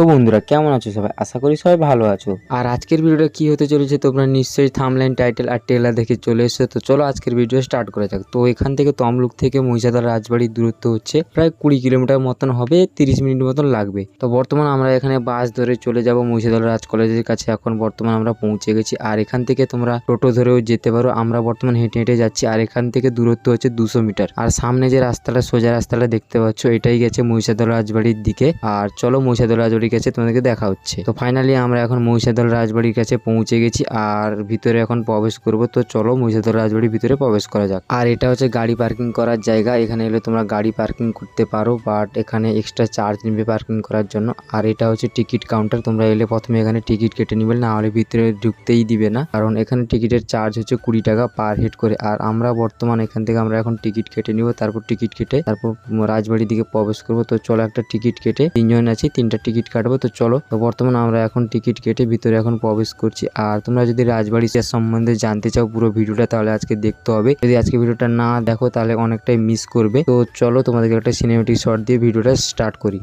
তো বন্ধুরা? কেমন আছো সবাই? আশা করি সবাই ভালো আছো। আর আজকের ভিডিওটা কি হতে চলেছে তোমরা নিশ্চয়ই থামলাইন টাইটেল আর টেলার দেখে চলে এসেছ। তো চলো আজকের ভিডিও স্টার্ট করা যাক। তো এখান থেকে তমলুক থেকে মহিষাদল রাজবাড়ির দূরত্ব হচ্ছে, প্রায় কুড়ি কিলোমিটার মতন হবে, তিরিশ মিনিট মতন লাগবে। তো বর্তমান আমরা এখানে বাস ধরে চলে যাব মহিষাদল রাজ কলেজের কাছে। এখন বর্তমান আমরা পৌঁছে গেছি। আর এখান থেকে তোমরা টোটো ধরেও যেতে পারো। আমরা বর্তমান হেঁটে হেঁটে যাচ্ছি। আর এখান থেকে দূরত্ব হচ্ছে দুশো মিটার। আর সামনে যে রাস্তাটা, সোজা রাস্তাটা দেখতে পাচ্ছ, এটাই গেছে মহিষাদল রাজবাড়ির দিকে। আর চলো মহিষাদল রাজবাড়ির কাছে তোমাদেরকে দেখা হচ্ছে। তো ফাইনালি আমরা এখন মহিষাদল রাজবাড়ির কাছে পৌঁছে গেছি আর ভিতরে এখন প্রবেশ করব। তো চলো মহিষাদল রাজবাড়ির ভিতরে প্রবেশ করা যাক। আর এটা হচ্ছে গাড়ি পার্কিং করার জায়গা। এখানে এলে তোমরা গাড়ি পার্কিং করতে পারো বাট এখানে এক্সট্রা চার্জ নেবে পার্কিং করার জন্য। আর এটা হচ্ছে টিকিট কাউন্টার তোমরা এলে প্রথমে এখানে টিকিট কেটে নিবে, না হলে ভিতরে ঢুকতেই দিবে না। কারণ এখানে টিকিটের চার্জ হচ্ছে কুড়ি টাকা পার হেড করে। আর আমরা বর্তমান এখান থেকে আমরা এখন টিকিট কেটে নিব, তারপর টিকিট কেটে তারপর রাজবাড়ির দিকে প্রবেশ করব। তো চলো একটা টিকিট কেটে তিনজন আছি, তিনটা টিকিট কাটবো, তো চলো। তো বর্তমানে আমরা এখন টিকিট কেটে ভিতরে এখন প্রবেশ করছি। আর তোমরা যদি রাজবাড়ি সম্বন্ধে জানতে চাও পুরো ভিডিওটা, তাহলে আজকে দেখতে হবে। যদি আজকে ভিডিওটা না দেখো, তাহলে অনেকটাই মিস করবে। তো চলো, তোমাদেরকে একটা সিনেমেটিক শট দিয়ে ভিডিওটা স্টার্ট করি।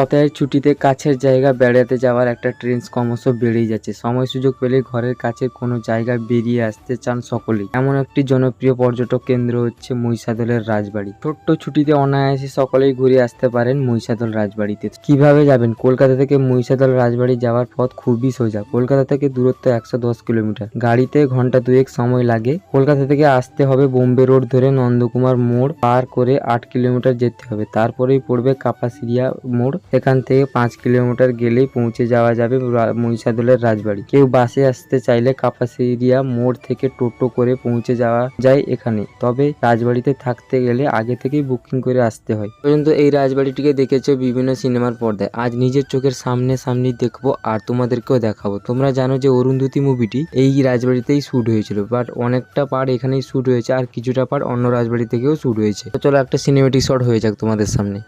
সপ্তাহের ছুটিতে কাছের জায়গা বেড়াতে যাওয়ার একটা ট্রেন্স ক্রমশ বেড়েই যাচ্ছে। সময় সুযোগ পেলে ঘরের কাছে কোনো জায়গায় বেরিয়ে আসতে চান সকলেই। এমন একটি জনপ্রিয় পর্যটক কেন্দ্র হচ্ছে মহিষাদলের রাজবাড়ি। ছোট্ট ছুটিতে অনায়াসে সকলেই ঘুরে আসতে পারেন মহিষাদল রাজবাড়িতে। কীভাবে যাবেন? কলকাতা থেকে মহিষাদল রাজবাড়ি যাওয়ার পথ খুবই সোজা। কলকাতা থেকে দূরত্ব একশো দশ কিলোমিটার। গাড়িতে ঘণ্টা দুয়েক সময় লাগে। কলকাতা থেকে আসতে হবে বোম্বে রোড ধরে নন্দকুমার মোড় পার করে আট কিলোমিটার যেতে হবে। তারপরেই পড়বে কাপাসিরিয়া মোড়। এখান থেকে পাঁচ কিলোমিটার গেলেই পৌঁছে যাওয়া যাবে মহিষাদলের রাজবাড়ি। কেউ বাসে আসতে চাইলে কাপাসিরিয়া মোড় থেকে টোটো করে পৌঁছে যাওয়া যায় এখানে। তবে রাজবাড়িতে থাকতে গেলে আগে থেকেই বুকিং করে আসতে হয়। পর্যন্ত এই রাজবাড়িটিকে দেখেছ বিভিন্ন সিনেমার পর্দায়। আজ নিজের চোখের সামনে সামনেই দেখব আর তোমাদেরকেও দেখাবো। তোমরা জানো যে অরুন্ধতী মুভিটি এই রাজবাড়িতেই শুট হয়েছিল। বাট অনেকটা পার্ট এখানেই শ্যুট হয়েছে আর কিছুটা পার্ট অন্য রাজবাড়ি থেকেও শ্যুট হয়েছে। চলো একটা সিনেমেটিক শট হয়ে যাক তোমাদের সামনে।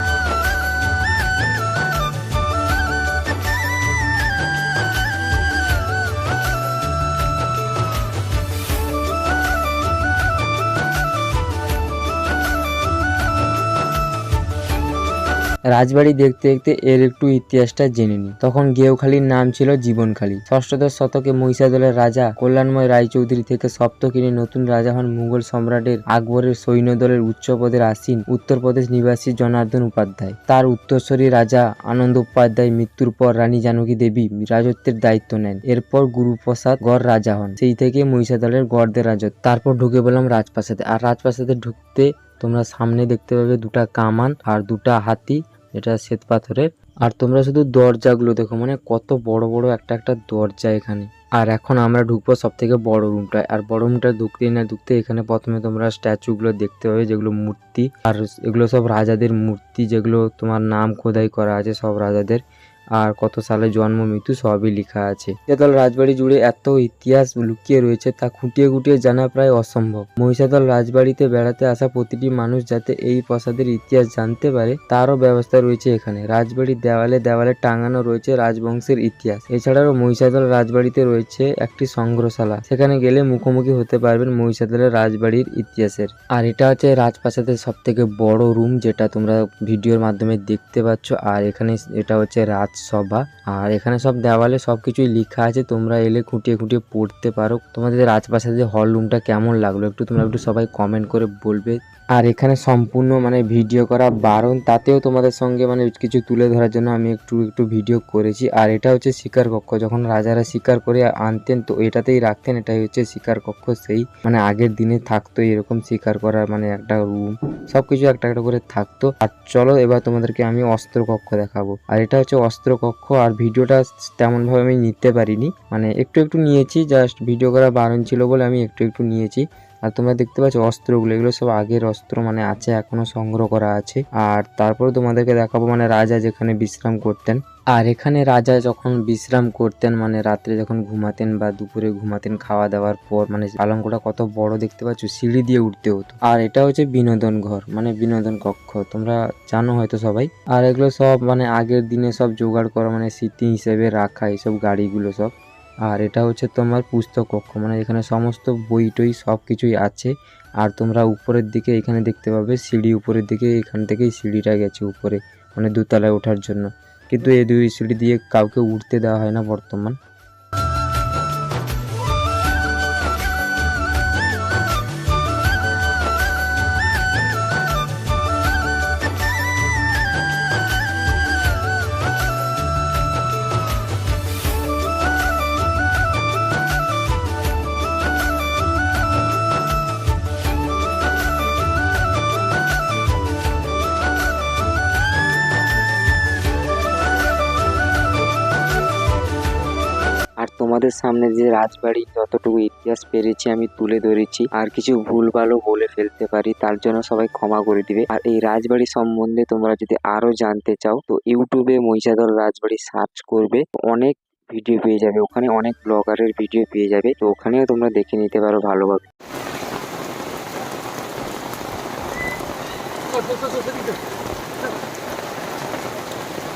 রাজবাড়ি দেখতে দেখতে এর একটু ইতিহাসটা জেনে নি তখন গেওখালীর নাম ছিল জীবনখালী। ষষ্ঠদশ শতকে মহিষাদলের রাজা কল্যাণময় রায়চৌধুরী থেকে সপ্তকিনী নতুন রাজা হন মুঘল সম্রাটের আকবরের সৈন্যদলের উচ্চ পদের আসীন উত্তরপ্রদেশ নিবাসী জনার্দন উপাধ্যায়। তার উত্তরসূরি রাজা আনন্দ উপাধ্যায় মৃত্যুর পর রানী জানকী দেবী রাজত্বের দায়িত্ব নেন। এরপর গুরুপ্রসাদ গড় রাজা হন। সেই থেকে মহিষাদলের গড়দের রাজত্ব। তারপর ঢুকে বললাম রাজপ্রাসাদে। আর রাজপ্রাসাদে ঢুকতে তোমরা সামনে দেখতে পাবে দুটা কামান আর দুটা হাতি এটা শ্বেত পাথরের। আর তোমরা শুধু দরজাগুলো দেখো মানে কত বড় বড় একটা একটা দরজা এখানে। আর এখন আমরা ঢুকবো সব থেকে বড় রুমটায়। আর বড় রুমটা ঢুকতেই না ঢুকতে এখানে প্রথমে তোমরা স্ট্যাচুগুলো দেখতে পাবে, যেগুলো মূর্তি। আর এগুলো সব রাজাদের মূর্তি, যেগুলো তোমার নাম খোদাই করা আছে সব রাজাদের। আর কত সালে জন্ম, মৃত্যু সবই লেখা আছে। মহিষাদল রাজবাড়ি জুড়ে এত ইতিহাস লুকিয়ে রয়েছে তা খুঁটিয়ে খুঁটিয়ে জানা প্রায় অসম্ভব। মহিষাদল রাজবাড়িতে বেড়াতে আসা প্রতিটি মানুষ যাতে এই প্রাসাদের ইতিহাস জানতে পারে, তারও ব্যবস্থা রয়েছে এখানে। রাজবাড়ির দেওয়ালে দেওয়ালে টাঙানো রয়েছে রাজবংশের ইতিহাস। এছাড়াও মহিষাদল রাজবাড়িতে রয়েছে একটি সংগ্রহশালা। সেখানে গেলে মুখোমুখি হতে পারবেন মহিষাদলের রাজবাড়ির ইতিহাসের। আর এটা হচ্ছে রাজপ্রাসাদের সব থেকে বড় রুম যেটা তোমরা ভিডিওর মাধ্যমে দেখতে পাচ্ছ। আর এখানে এটা হচ্ছে রাজসভা আর এখানে সব দেওয়ালে সবকিছুই লেখা আছে। তোমরা এলে খুঁটিয়ে খুঁটিয়ে পড়তে পারো। তোমাদের রাজপ্রাসাদের হল রুমটা কেমন লাগল একটু তোমরা একটু সবাই কমেন্ট করে বলবে। আর এখানে সম্পূর্ণ মানে ভিডিও করা বারণ, তাতেও তোমাদের সঙ্গে মানে কিছু তুলে ধরার জন্য আমি একটু একটু ভিডিও করেছি। আর এটা হচ্ছে শিকার কক্ষ, যখন রাজারা শিকার করে আনতেন, তো এটাতেই রাখতেন, এটাই হচ্ছে শিকার কক্ষ, সেই মানে আগের দিনে থাকতো এরকম শিকার করার মানে একটা রুম সবকিছু একটা একটা করে থাকতো। আর চলো এবার তোমাদেরকে আমি অস্ত্র কক্ষ দেখাবো। আর এটা হচ্ছে অস্ত্র কক্ষ, আর ভিডিওটা তেমন ভাবে আমি নিতে পারিনি। মানে একটু একটু নিয়েছি জাস্ট ভিডিও করা বারণ ছিল বলে আমি একটু একটু নিয়েছি। আর তোমরা দেখতে পাচ্ছ অস্ত্রগুলো, এগুলো সব আগের অস্ত্র মানে আছে, এখনও সংগ্রহ করা আছে। আর তারপরে তোমাদেরকে দেখাবো মানে রাজা যেখানে বিশ্রাম করতেন। আর এখানে রাজা যখন বিশ্রাম করতেন মানে রাত্রে যখন ঘুমাতেন বা দুপুরে ঘুমাতেন খাওয়া দাওয়ার পর মানে পালঙ্কটা কত বড় দেখতে পাচ্ছ, সিঁড়ি দিয়ে উঠতে হতো। আর এটা হচ্ছে বিনোদন ঘর মানে বিনোদন কক্ষ, তোমরা জানো হয়তো সবাই। আর এগুলো সব মানে আগের দিনে সব জোগাড় করা মানে স্মৃতি হিসেবে রাখা, এইসব গাড়িগুলো সব। আর এটা হচ্ছে তোমার পুস্তক কক্ষ মানে এখানে সমস্ত বই টই সব কিছুই আছে। আর তোমরা উপরের দিকে এখানে দেখতে পাবে সিঁড়ি উপরের দিকে, এখান থেকেই সিঁড়িটা গেছে উপরে মানে দোতলায় ওঠার জন্য। কিন্তু এই দুই সিঁড়ি দিয়ে কাউকে উঠতে দেওয়া হয় না বর্তমান। তোমাদের সামনে যে রাজবাড়ি যতটুকু ইতিহাস পেরেছি আমি তুলে ধরেছি। আর কিছু ভুলভালও বলে ফেলতে পারি তার জন্য সবাই ক্ষমা করে দিবে। আর এই রাজবাড়ি সম্বন্ধে তোমরা যদি আরও জানতে চাও তো ইউটিউবে মহিষাদল রাজবাড়ি সার্চ করবে অনেক ভিডিও পেয়ে যাবে। ওখানে অনেক ব্লগারের ভিডিও পেয়ে যাবে তো ওখানেও তোমরা দেখে নিতে পারো ভালোভাবে।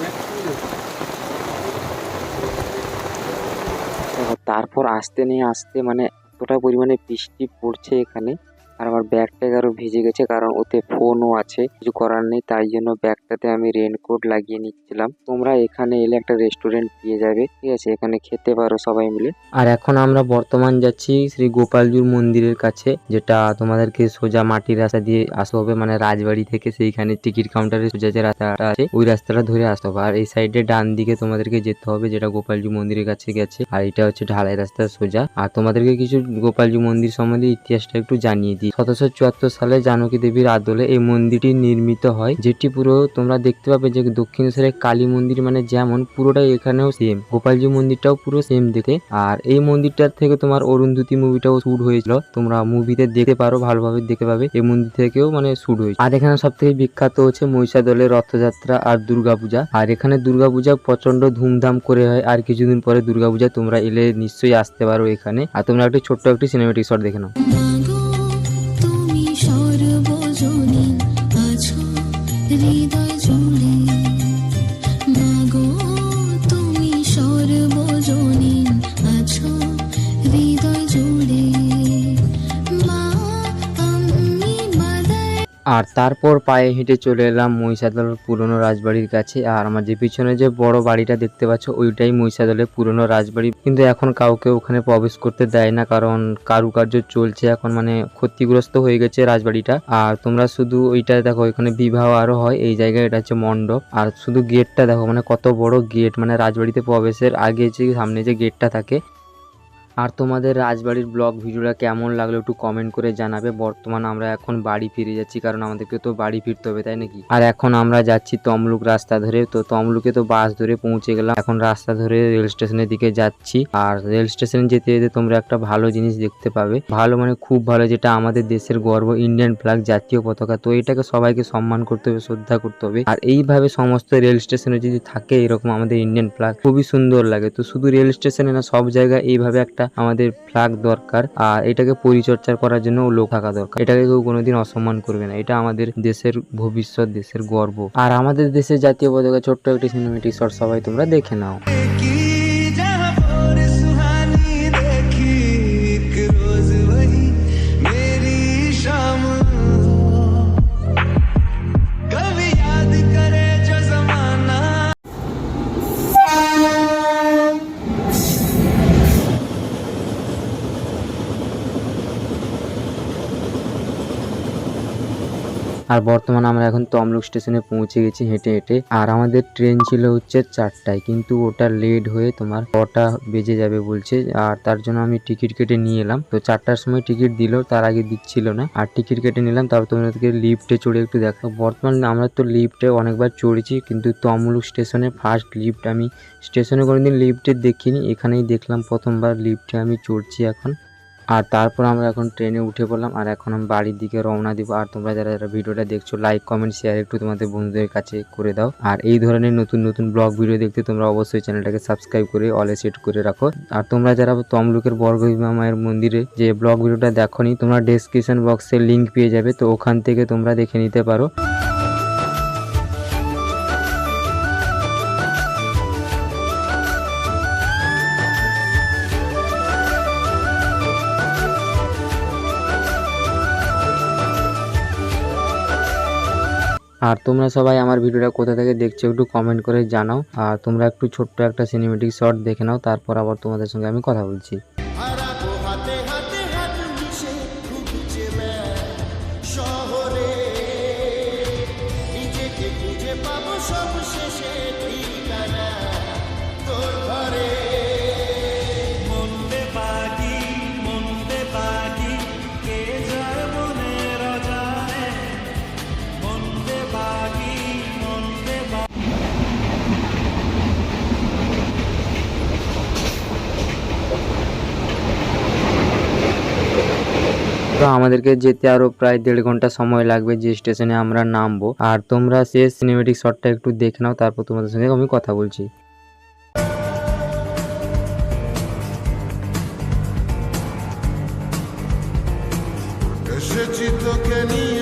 দেখো, তারপর আসতে নিয়ে আসতে মানে এতটা পরিমাণে বৃষ্টি পড়ছে এখানে। আর আমার ব্যাগটা আরও ভিজে গেছে, কারণ ওতে ফোনও আছে, কিছু করার নেই, তাই জন্য ব্যাগটাতে আমি রেনকোট লাগিয়ে নিচ্ছিলাম। তোমরা এখানে এলে একটা রেস্টুরেন্ট পেয়ে যাবে, ঠিক আছে? এখানে খেতে পারো সবাই মিলে। আর এখন আমরা বর্তমান যাচ্ছি শ্রী গোপালজুর মন্দিরের কাছে, যেটা তোমাদেরকে সোজা মাটির রাস্তা দিয়ে আসতে হবে মানে রাজবাড়ি থেকে সেইখানে টিকিট কাউন্টারে সোজা যে রাস্তাটা আছে, ওই রাস্তাটা ধরে আসতে হবে। আর এই সাইডে ডান দিকে তোমাদেরকে যেতে হবে, যেটা গোপালজি মন্দিরের কাছে গেছে, আর এটা হচ্ছে ঢালাই রাস্তা সোজা। আর তোমাদেরকে কিছু গোপালজি মন্দির সম্বন্ধে ইতিহাসটা একটু জানিয়ে দিই। সতেরোশো চুয়াত্তর সালে জানকী দেবীর আদলে এই মন্দিরটি নির্মিত হয়, যেটি পুরো তোমরা দেখতে পাবে যে দক্ষিণেশ্বরের কালী মন্দির মানে যেমন পুরোটাই এখানেও সেম গোপালজি মন্দিরটাও পুরো সেম দেখে আর এই মন্দিরটার থেকে তোমার অরুন্ধতী মুভিটাও শুট হয়েছিল। তোমরা মুভিতে দেখতে পারো, ভালোভাবে দেখতে পাবে। এই মন্দির থেকেও মানে শুট হয়েছে। আর এখানে সব থেকে বিখ্যাত হচ্ছে মহিষাদলের রথযাত্রা আর দুর্গাপূজা। আর এখানে দুর্গাপূজা প্রচণ্ড ধুমধাম করে হয়। আর কিছুদিন পরে দুর্গাপূজা তোমরা এলে নিশ্চয়ই আসতে পারো এখানে। আর তোমরা একটি ছোট্ট একটি সিনেমেটিক শট দেখে নাও। আর তারপর পায়ে হেঁটে চলে এলাম মহিষাদল পুরনো রাজবাড়ির কাছে। আর আমার যে পিছনে যে বড় বাড়িটা দেখতে পাচ্ছ, ওইটাই মহিষাদলের পুরনো রাজবাড়ি। কিন্তু এখন কাউকে ওখানে প্রবেশ করতে দেয় না, কারণ কারুকার্য চলছে এখন মানে ক্ষতিগ্রস্ত হয়ে গেছে রাজবাড়িটা। আর তোমরা শুধু ওইটা দেখো, এখানে বিবাহ আরও হয়, এই জায়গায় এটা হচ্ছে মণ্ডপ। আর শুধু গেটটা দেখো মানে কত বড় গেট মানে রাজবাড়িতে প্রবেশের আগে যে সামনে যে গেটটা থাকে আর তোমাদের রাজবাড়ির ব্লগ ভিডিওটা কেমন লাগল একটু কমেন্ট করে জানাবে। বর্তমান আমরা এখন বাড়ি ফিরে যাচ্ছি, কারণ আমাদেরকে তো বাড়ি ফিরতে হবে, তাই নাকি? আর এখন আমরা যাচ্ছি তমলুক রাস্তা ধরে, তো তমলুকে তো বাস ধরে পৌঁছে গেলাম। এখন রাস্তা ধরে রেল স্টেশনের দিকে যাচ্ছি। আর রেল স্টেশনে যেতে যেতে তোমরা একটা ভালো জিনিস দেখতে পাবে। ভালো মানে খুব ভালো, যেটা আমাদের দেশের গর্ব ইন্ডিয়ান ফ্ল্যাগ জাতীয় পতাকা। তো এটাকে সবাইকে সম্মান করতে হবে, শ্রদ্ধা করতে হবে। আর এইভাবে সমস্ত রেল স্টেশনে যদি থাকে, এরকম আমাদের ইন্ডিয়ান ফ্ল্যাগ খুবই সুন্দর লাগে। তো শুধু রেল স্টেশনে না, সব জায়গায় এইভাবে একটা আমাদের ফ্ল্যাগ দরকার, আর এটাকে পরিচর্যা করার জন্য লোক থাকা দরকার। এটাকে কেউ কোনোদিন অসম্মান করবে না। এটা আমাদের দেশের ভবিষ্যৎ, দেশের গর্ব। আর আমাদের দেশের জাতীয় পতাকা ছোট্ট একটি সিনেমেটিক শট সবাই তোমরা দেখে নাও। আর বর্তমানে আমরা এখন তমলুক স্টেশনে পৌঁছে গেছি হেঁটে হেঁটে। আর আমাদের ট্রেন ছিল হচ্ছে চারটায়, কিন্তু ওটা লেট হয়ে তোমার কটা বেজে যাবে বলছে। আর তার জন্য আমি টিকিট কেটে নিয়ে এলাম। তো চারটার সময় টিকিট দিল, তার আগে দিচ্ছিল না। আর টিকিট কেটে নিলাম, তারপর তোমাদেরকে লিফটে চড়ে একটু দেখো। বর্তমানে আমরা তো লিফটে অনেকবার চড়েছি, কিন্তু তমলুক স্টেশনে ফার্স্ট লিফট আমি, স্টেশনে কোনোদিন লিফটে দেখিনি, এখানেই দেখলাম প্রথমবার লিফটে আমি চড়ছি এখন। আর তারপর আমরা এখন ট্রেনে উঠে পড়লাম, আর এখন আমি বাড়ির দিকে রওনা দিব। আর তোমরা যারা যারা ভিডিওটা দেখছ লাইক কমেন্ট শেয়ার একটু তোমাদের বন্ধুদের কাছে করে দাও। আর এই ধরনের নতুন নতুন ব্লগ ভিডিও দেখতে তোমরা অবশ্যই চ্যানেলটাকে সাবস্ক্রাইব করে অলে সেট করে রাখো। আর তোমরা যারা তমলুকের বর্গভীমা মায়ের মন্দিরে যে ব্লগ ভিডিওটা দেখোনি, তোমরা ডেসক্রিপশন বক্সে লিঙ্ক পেয়ে যাবে, তো ওখান থেকে তোমরা দেখে নিতে পারো। আর তোমরা সবাই আমার ভিডিওটা কোথা থেকে দেখছ একটু কমেন্ট করে জানাও। আর তোমরা একটু ছোট্ট একটা সিনেমেটিক শর্ট দেখে নাও, তারপর আবার তোমাদের সঙ্গে আমি কথা বলছি। তো আমাদেরকে যেতে আরও প্রায় দেড় ঘণ্টা সময় লাগবে যে স্টেশনে আমরা নামবো। আর তোমরা শেষ সিনেমেটিক শটটা একটু দেখে নাও, তারপর তোমাদের সঙ্গে আমি কথা বলছি। এসেছি তোকে নিয়ে।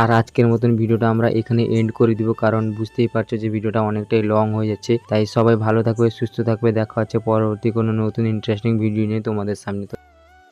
আর আজকের মতন ভিডিওটা আমরা এখানে এন্ড করে দিব, কারণ বুঝতেই পারছ যে ভিডিওটা অনেকটাই লং হয়ে যাচ্ছে। তাই সবাই ভালো থাকবে, সুস্থ থাকবে। দেখা হচ্ছে পরবর্তী কোনো নতুন ইন্টারেস্টিং ভিডিও নিয়ে তোমাদের সামনে।